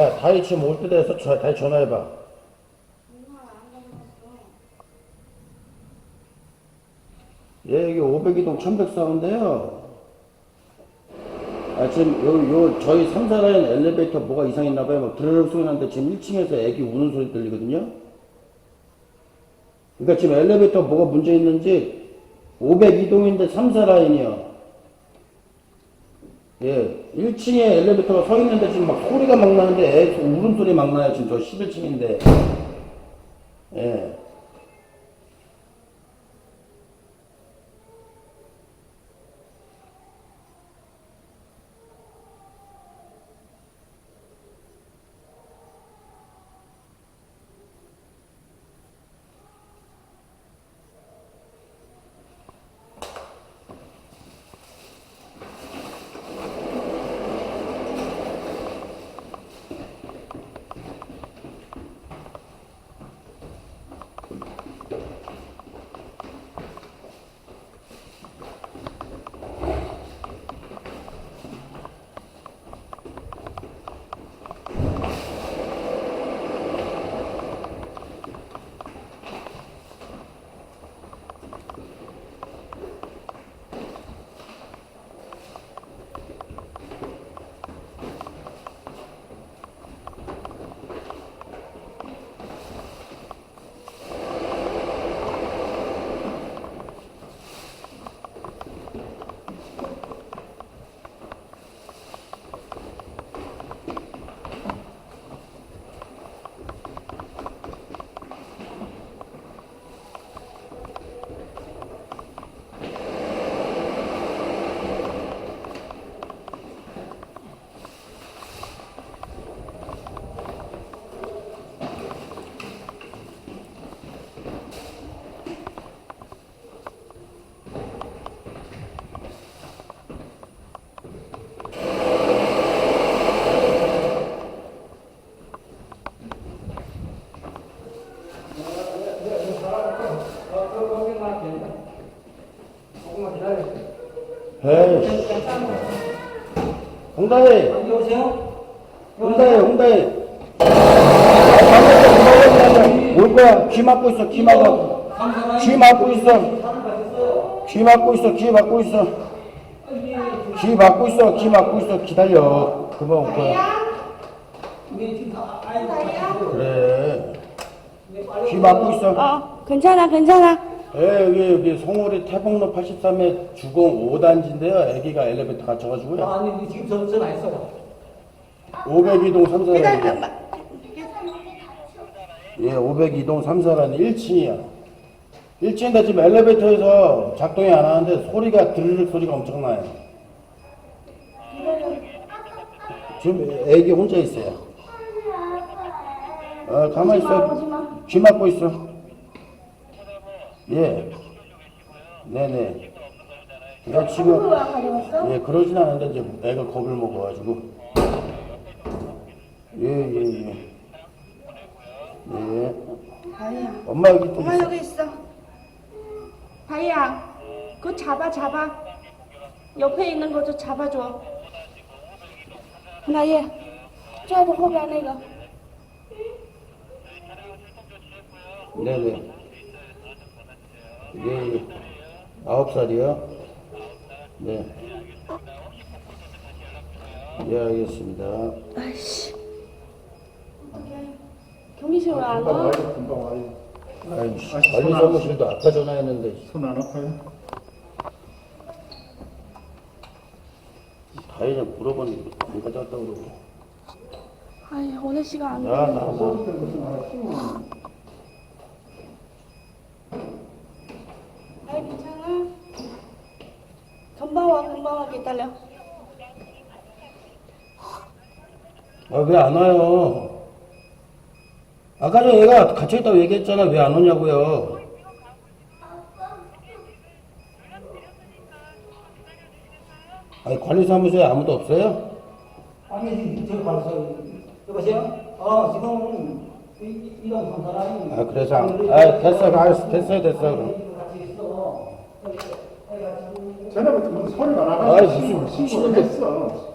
야, 다이 지금 올때 돼서 저, 다이 전화해봐. 예, 여기 502동 1104호인데요. 아, 지금 요, 요, 저희 3사 라인 엘리베이터 뭐가 이상했나봐요. 막 드르륵 소리 나는데 지금 1층에서 애기 우는 소리 들리거든요. 그러니까 지금 엘리베이터 뭐가 문제 있는지 502동인데 3사 라인이요. 예, 1층에 엘리베이터가 서 있는데 지금 막 소리가 막 나는데 애 울음소리 막 나요. 지금 저 11층인데. 예. 여보세요? 홍다혜, 홍다혜. 올 거야. 귀 막고 있어, 귀 막고. 귀 막고 있어. 귀 막고 있어, 귀 막고 있어. 귀 막고 있어, 귀 막고 있어. 기다려. 그만 올 거야. 그래. 귀 막고 있어. 어, 괜찮아, 괜찮아. 예, 여기, 여기 송월이 태봉로 83에 주공 5단지인데요. 애기가 엘리베이터 갇혀가지고요. 아니 지금 전 전화했어요. 502동 3사라는 기다려. 예, 502동 3사라는 1층이야. 1층인데 지금 엘리베이터에서 작동이 안 하는데 소리가 드르륵 소리가 엄청나요. 지금 애기 혼자 있어요. 어, 가만히 있어. 귀 막고 있어. 예. 네네. 그러니까 지금 예 그러진 않은데 이제 애가 겁을 먹어가지고 예예예 예, 예. 예. 예. 다이야. 엄마 여기 또 엄마 있어. 여기 있어. 다이야. 그거 잡아 잡아. 옆에 있는 거 좀 잡아줘. 나예. 저거 보고 가네 이거. 네네 예, 예. 아홉 살이요? 네. 예, 알겠습니다. 아이씨. 경리실 왜안 와? 금방 와요. 아이씨, 관리 사무실도 아까 전화했는데, 손 안 아파요? 다이는 물어봤는데, 안 가져왔다고 그러고. 아이, 오늘 시간 안 야, 돼. 나 뭐 괜찮아? 금방 와, 기다려. 아, 왜 안 와요? 아까 전에 얘가 갇혀있다고 얘기했잖아. 왜 안 오냐고요. 아니, 관리사무소에 아무도 없어요? 아니 저기 가서 여보세요? 어 지금 이- 이동 상사라니. 아, 그래서, 안- 아, 됐어, 알았어, 됐어요, 됐어. 그럼. 전에부터 무슨 소리가 나가지고 아이, 무슨 신고를 미친놈들. 했어.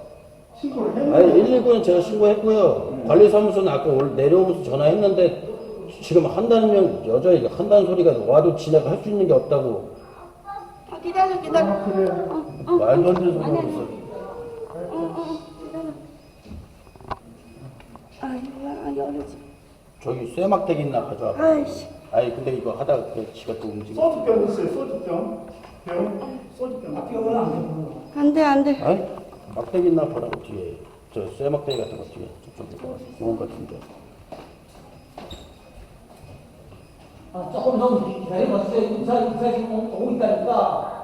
신고를 했는데 아니 119는 제가 신고했고요. 관리사무소는 아까 올- 내려오면서 전화했는데 지금 한다는 명 여전히 한다는 소리가 와도 지네가 할 수 있는 게 없다고 아, 기다려 기다려. 아, 그래. 어, 어. 말도 안 되는 소리 아니, 하고 아니. 있어. 어, 어, 어, 기다려. 아, 아, 열어지. 저기 쇠막대기 있나 가져와. 아이씨. 아니 근데 이거 하다가 그 지가 또 움직여. 소주병 있어요, 소주병. 병, 소주병. 학교는 안 되고. 안 돼, 안 돼. 아니 막대기 있나 보라고 뒤에 저 쇠막대기 같은 거 뒤에 저쪽에 공원 같은데. 아, 조금 더 기다려봤어요. 인사, 인사 지금 오고 있다니까.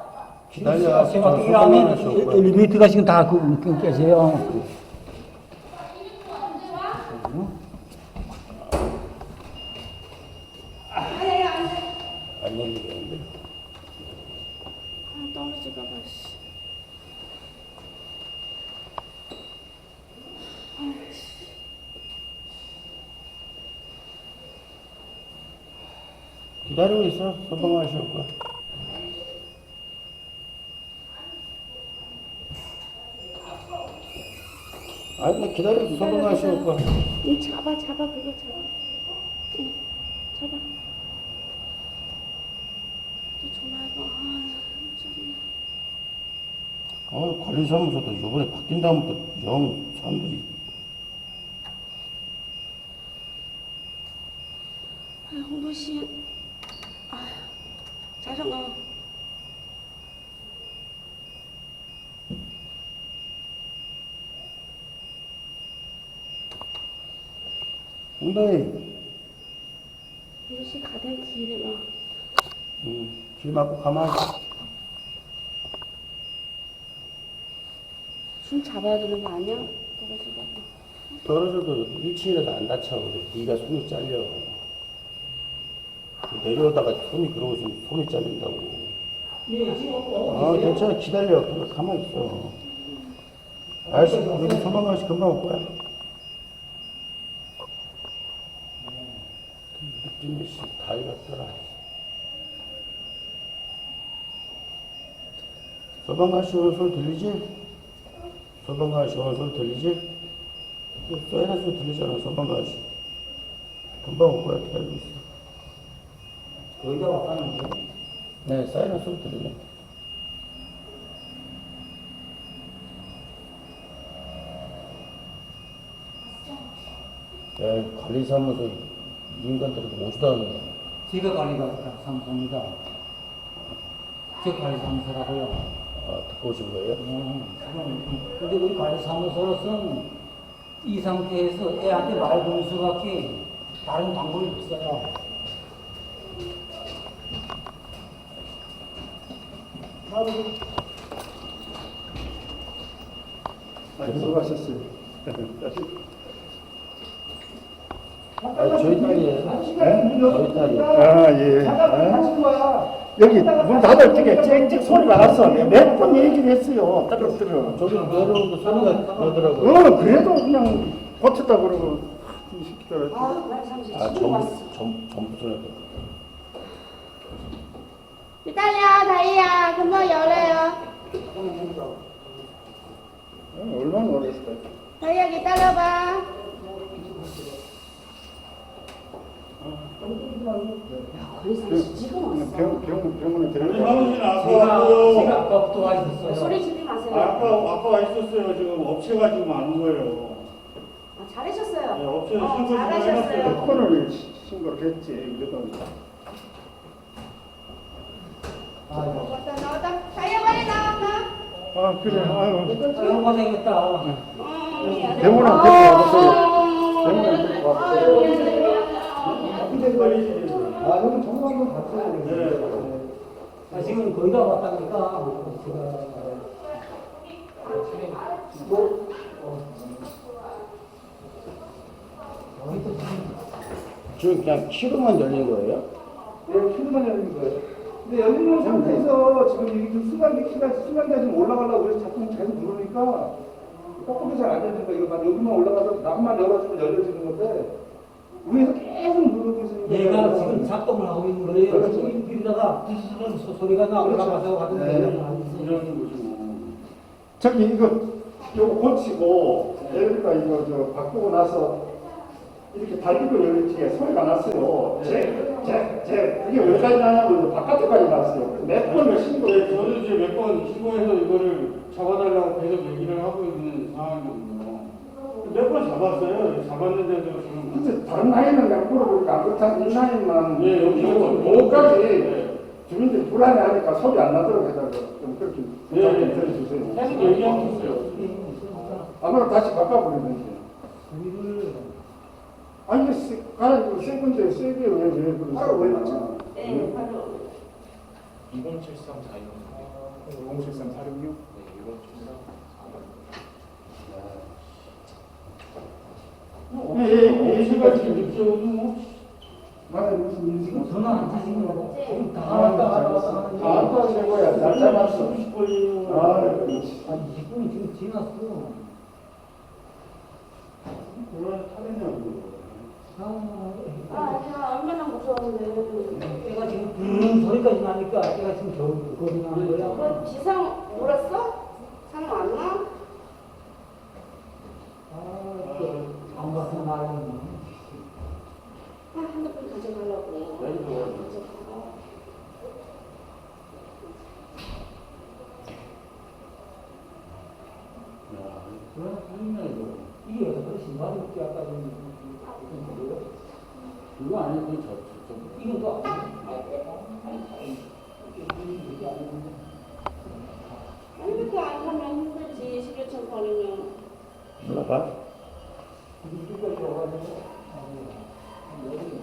기다려. 거야. 엘리베이터가 지금 다 그, 그, 계세요. 안 열리겠는데. 아, 떨어질까 봐. 씨. 기다리고 있어. 올 거야. 아니 뭐 기다려 소방관이 올 거야. 응, 잡아, 잡아, 그거 잡아. 응, 잡아. 또 전화해봐. 아, 짜증나. 어, 관리사무소도 이번에 바뀐 다음부터 영 사람들이 아, 홍도 씨. 상당히 홍도 씨 가던 길에 막. 음, 길 막고 가만히 숨 잡아야 되는 거 아니야? 떨어지다가. 떨어져도 1층이라도 안 다쳐. 그래. 네가 손이 잘려. 내려오다가 손이 그러고 손이 잘린다고. 예, 오고 아. 괜찮아. 기다려. 그냥 가만히 있어. 아저씨, 여기 소방 아저씨 금방 올 거야. 느낌이 씨, 다 익었더라. 소방 아저씨 오는 소리 들리지? 소방 아저씨 오는 소리 들리지? 그 사이렌 소리 들리잖아, 소방 아저씨. 금방 올 거야. 기다리고 있어. 거기다 왔다는 게. 네, 사이렌 소리 들리네. 야, 관리사무소 이 인간들이 오지도 거야. 제가 관리가 사무소입니다. 제 관리 사무소라고요. 아, 듣고 오신 거예요? 음, 그럼, 근데 우리 관리 사무소로서는 이 상태에서 애한테 말 거는 수밖에 다른 방법이 없어요. 아, 수고하셨어요. 아, 저희 딸이에요. 네? 저희 딸이에요. 아, 예. 아, 여기 문 닫을 적에 쨍쨍 소리 나갔어. 몇 번 얘기를 했어요. 따로따로. 저기 내려오는데 소리가 나더라고요. 어, 그래도 그냥 고쳤다 그러고 이 새끼들. 아, 전부, 전, 전부 소리가 기다려, 다이야. 금방 열어요. 어, 얼마나 어렸을까. 다이야, 기다려봐. 병, 병, 병원에 데려가. 사무실 아까 제가, 왔고요. 제가 아까부터 와 있었어요. 소리 지르지 마세요. 아까 아까 와 있었어요. 지금 업체가 지금 안온 거예요. 아, 잘하셨어요. 네, 업체에 어, 신고 좀 잘하셨어요. 해놨어요. 신고를 했지. 그래도. 아이고. 빨리 나와. 아, 그래. 아유. 어, 데리고 와봤어요. 아, 봤어요. 아, 지금 거의 다 왔다니까. 제가. 지금 그냥 키로만 열린 거예요? 네, 키로만 열린 거예요. 근데 열리는 상태에서 지금 이게 키가 순간기가 지금 올라가려고 그래서 자꾸 계속 누르니까 거꾸로 잘안 열리니까 이거 막 여기만 올라가서 나만 열어주면 열려지는 건데 위에서 계속 누르고 있으니까 얘가 지금 작동을 하고 있는 거예요. 지금 이러다가 부스스는 소리가 나 올라가서 가던데. 네. 이러는 거죠. 저기 이거 요거 고치고 에어컨 이거 저 바꾸고 나서 이렇게 달리고 열리지게 소리가 났어요. 제, 제, 제, 이게 왜까지 나냐면 바깥에까지 났어요. 몇 번을 신고 네, 저도 이제 몇번 신고해서 이거를 잡아달라고 계속 얘기를 하고 있는 상황이거든요. 몇 번 잡았어요. 잡았는데도 지금 근데 다른 라인은 내가 물어보니까 안 그렇다는 이 라인만 예, 여기 요거 요거 요거까지 네. 주민들이 불안해하니까 소리 안 나도록 해달라고 좀 그렇게 예, 부탁 예. 좀 드려주세요. 계속 얘기하고 있어요. 아무나 다시 바꿔버리는지. 아니 이게 세, 가라지고 세 군데 세게 왜왜 바로 왜? 맞죠? 네, 바로. 2073 416 073 466 네, 2073 예, 예, 예, 제가 지금 입장도 뭐 맞아 무슨 일이 지금 전화 안 타시는 거 지금 다 아, 왔다 갔다 왔다 하는 거. 아, 또 최고야. 잘 잡았어. 아, 그렇지. 아, 20분이 지금 지났어. 그런 타겠냐고. 아, 제가 얼마나 무서운데. 내가 지금 부르는 소리까지 나니까 내가 지금 겨우 겁이 나는 거야. 뭐 지상 울었어? 상안 나? 아, 또안 봤으면 나는. 아, 핸드폰 가져가려고. 가져가. 그런 소리나 이거. 이게 왜 그렇게 신발이 없지 아까 좀. 그거 아니고 저, 저, 저. 이건 또 아니, 그렇게 안 하면 힘들지. 11천 버리면. 올라가. 이거까지 와가지고. 여기.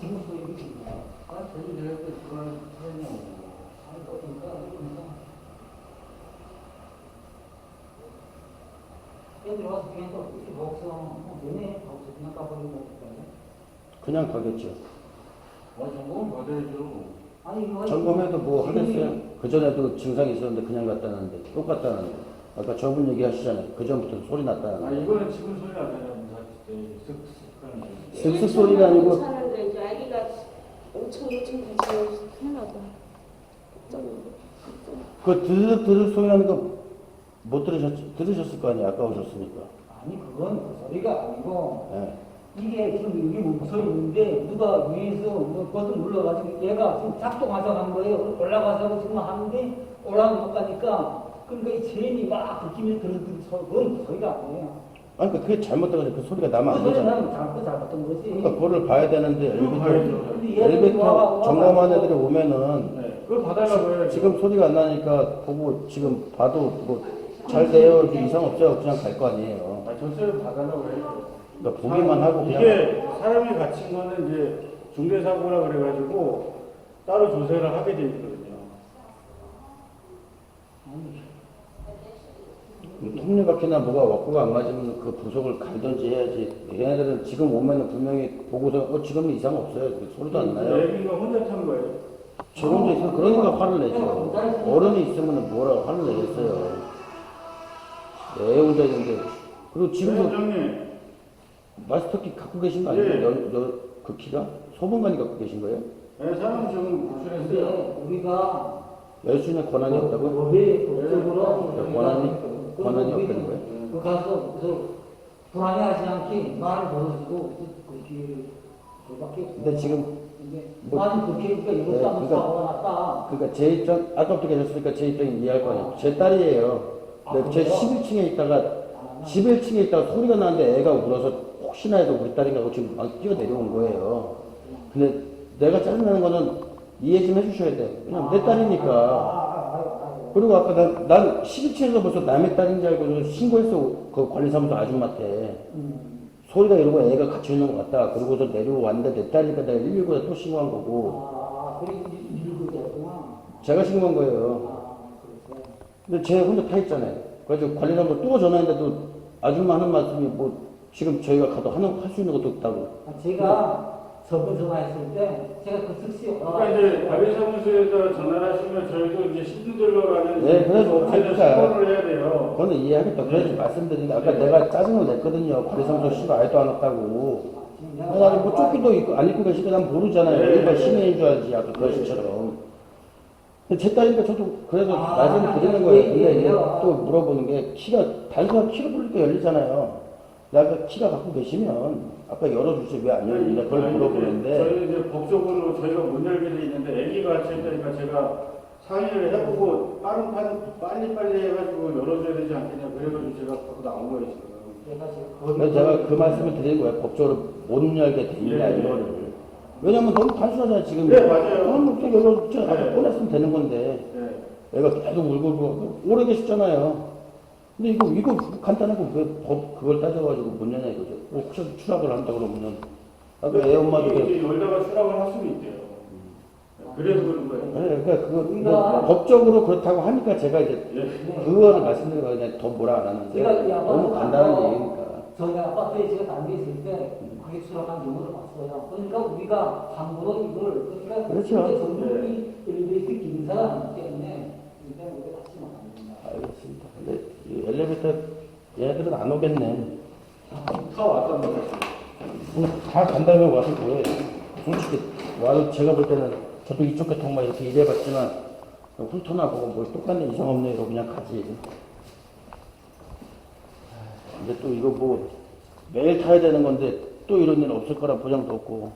지금 또 이렇게. 아, 저기 내가 또 그걸 타겠냐고. 아니, 그러니까, 그러니까. 와서 그냥 또 이렇게 먹서, 뭐, 내내 먹서 그냥 까버리는 거 같아요. 그냥 가겠죠. 아, 점검 받아야죠. 아니, 이거 점검해도 뭐 하겠어요? 그전에도 증상이 있었는데 그냥 갔다는데 똑같다는데 아까 저분 얘기하시잖아요. 그전부터 소리 아, 났다는데 이거는 지금 소리 안 나요. 쓱쓱. 슥슥 소리가 아니고 사는데 이제 아기가 엄청 요즘 큰일 나다. 그 드르륵 드르륵 소리 나는 거 못 들으셨, 들으셨을 거 아니에요. 아까 오셨으니까. 아니, 그건 그 소리가 아니고, 예. 이게 지금 이게 있는데, 누가 위에서 뭐 버튼 눌러가지고 얘가 지금 작동하자 간 거예요. 올라가자고 지금 하는데, 올라가는 것 같으니까, 그러니까 이 체인이 막 긁히면서 들은 소리, 그건 소리가 아니에요. 아니, 그러니까 그게 잘못돼가지고 그 소리가 나면 그 안 소리는 되잖아. 잘못 잘못된 거지. 그러니까 그거를 봐야 되는데 엘리베이터, 봐야죠. 근데 얘는 엘리베이터 점검하는 애들이 오면은 네, 그걸 봐달라고 해요. 지금 소리가 안 나니까 보고 지금 봐도 뭐 잘 돼요. 이상 없어요. 그냥 갈 거 아니에요. 아, 전세를 봐달라고 해요. 그러니까 보기만 하고 그냥 이게 사람이 갇힌 거는 이제 중대사고라 그래가지고 따로 조사를 하게 돼 있거든요. 톱니바퀴나 뭐가 왁구가 안 맞으면 그 부속을 갈든지 해야지. 얘네들은 지금 오면은 분명히 보고서 어 지금은 이상 없어요. 그 소리도 안 나요. 애기가 혼자 탄 거예요. 저 혼자 있으면 그러니까 화를 내죠. 어른이 있으면 뭐라고 화를 내겠어요. 애 혼자 있는데 그리고 네, 지금도 회장님, 마스터키 갖고 계신 거 아니에요? 예. 여, 여, 그 키가? 소방관이 갖고 계신 거예요? 네, 사람 지금 구출했어요. 근데 우리가 여수인의 권한이 없다고요? 법의 법적으로 권한이- 권한이 없다는 거예요? 그 가서 그래서 불안해하지 않게 말을 걸어주고 그 기회를 그밖에 없어. 근데 지금 근데 뭐- 나는 그렇게 하니까 이것도 네, 한번 그러니까- 사고가 났다. 그러니까 제 입장 아까부터 계셨으니까 제 입장 이해할 거 아니에요. 제 딸이에요. 근데 아, 제 그래요? 11층에 있다가 11층에 있다가 소리가 나는데 애가 울어서 혹시나 해도 우리 딸인가 하고 지금 막 뛰어 내려온 거예요. 근데 내가 짜증나는 거는 이해 좀 해주셔야 돼. 왜냐면 내 딸이니까. 아, 아, 아, 그리고 아까 난, 난 11층에서 벌써 남의 딸인 줄 알고 신고했어. 그 관리사무소 아줌마한테. 음. 소리가 이러고 애가 갇혀 있는 것 같다. 그러고서 내려왔는데 내 딸이니까 내가 119에 또 신고한 거고. 아. 제가 신고한 거예요. 아. 근데 제 혼자 타 있잖아요. 그래서 관리사무소 또 전화했는데도 아줌마 하는 말씀이 뭐 지금 저희가 가도 하는 할 수 있는 것도 없다고. 제가 저번 전화했을 때 제가 그 즉시 그러니까 이제 관리사무소에서 전화를 하시면 저희도 이제 신분들로라는 네, 그래서 저희는 그러니까. 신고를 해야 돼요. 그거는 이해하겠다. 그래서 말씀드리는데 아까 내가 짜증을 냈거든요. 관리사무소 씨가 아직도 안 왔다고. 아니, 아니 뭐 조끼도 입고 안 입고 계시니까 난 모르잖아요. 네. 시민인 줄 알지. 아까 그 아저씨처럼. 제 딸이니까 저도 그래도 아, 말씀을 드리는 예, 거예요. 근데 예, 이제 예. 또 물어보는 게 키가 단순한 키로 부르니까 열리잖아요. 내가 키가 갖고 계시면 아까 열어주지 왜안 열리냐 그걸 물어보는데 저희는 이제 법적으로 저희가 못 열게 돼 있는데 애기가 같이 있다니까 제가 상의를 해보고 빠른 판 빨리 빨리 해가지고 열어줘야 되지 않겠냐 그래가지고 제가 갖고 나온 거예요 지금. 그래서 제가 그 말씀을 드린 거예요. 법적으로 못 열게 돼 있냐 예, 예. 이거를. 왜냐면 너무 단순하잖아요 지금. 네, 맞아요. 그럼 또 열어주자 가서 네. 꺼냈으면 되는 건데. 네. 애가 계속 울고 울고 오래 계셨잖아요. 근데 이거 이거 간단한 거왜법 그걸 따져가지고 못 여냐 이거죠. 뭐 혹시 추락을 한다 그러면은 아까 애 엄마도 이게 그래. 이제 열다가 추락을 할 수도 있대요. 그래서 그런 거예요. 네, 그러니까 그거 뭐 법적으로 그렇다고 하니까 제가 이제 예. 그거를 거예요. 그냥 더 뭐라 안 하는데 제가 너무 간단한 얘기니까. 저희 아파트에 제가 담겨 있을 때 그게 수락한 경우를 봤어요. 그러니까 우리가 함부로 이걸 그러니까 그렇죠. 전문이 엘리베이터 기사가 때문에 일단 우리가 받지는 않습니다. 알겠습니다. 근데 이 엘리베이터 얘네들은 안 오겠네. 다 왔단. 그냥 다 간다음에 와서 뭐해. 솔직히 와도 제가 볼 때는 저도 이쪽 교통만 이렇게 일해봤지만 훑어나 보고 뭘 똑같네 이상 없네 이러고 그냥 가지. 근데 또 이거 뭐 매일 타야 되는 건데 또 이런 일 없을 거라 보장도 없고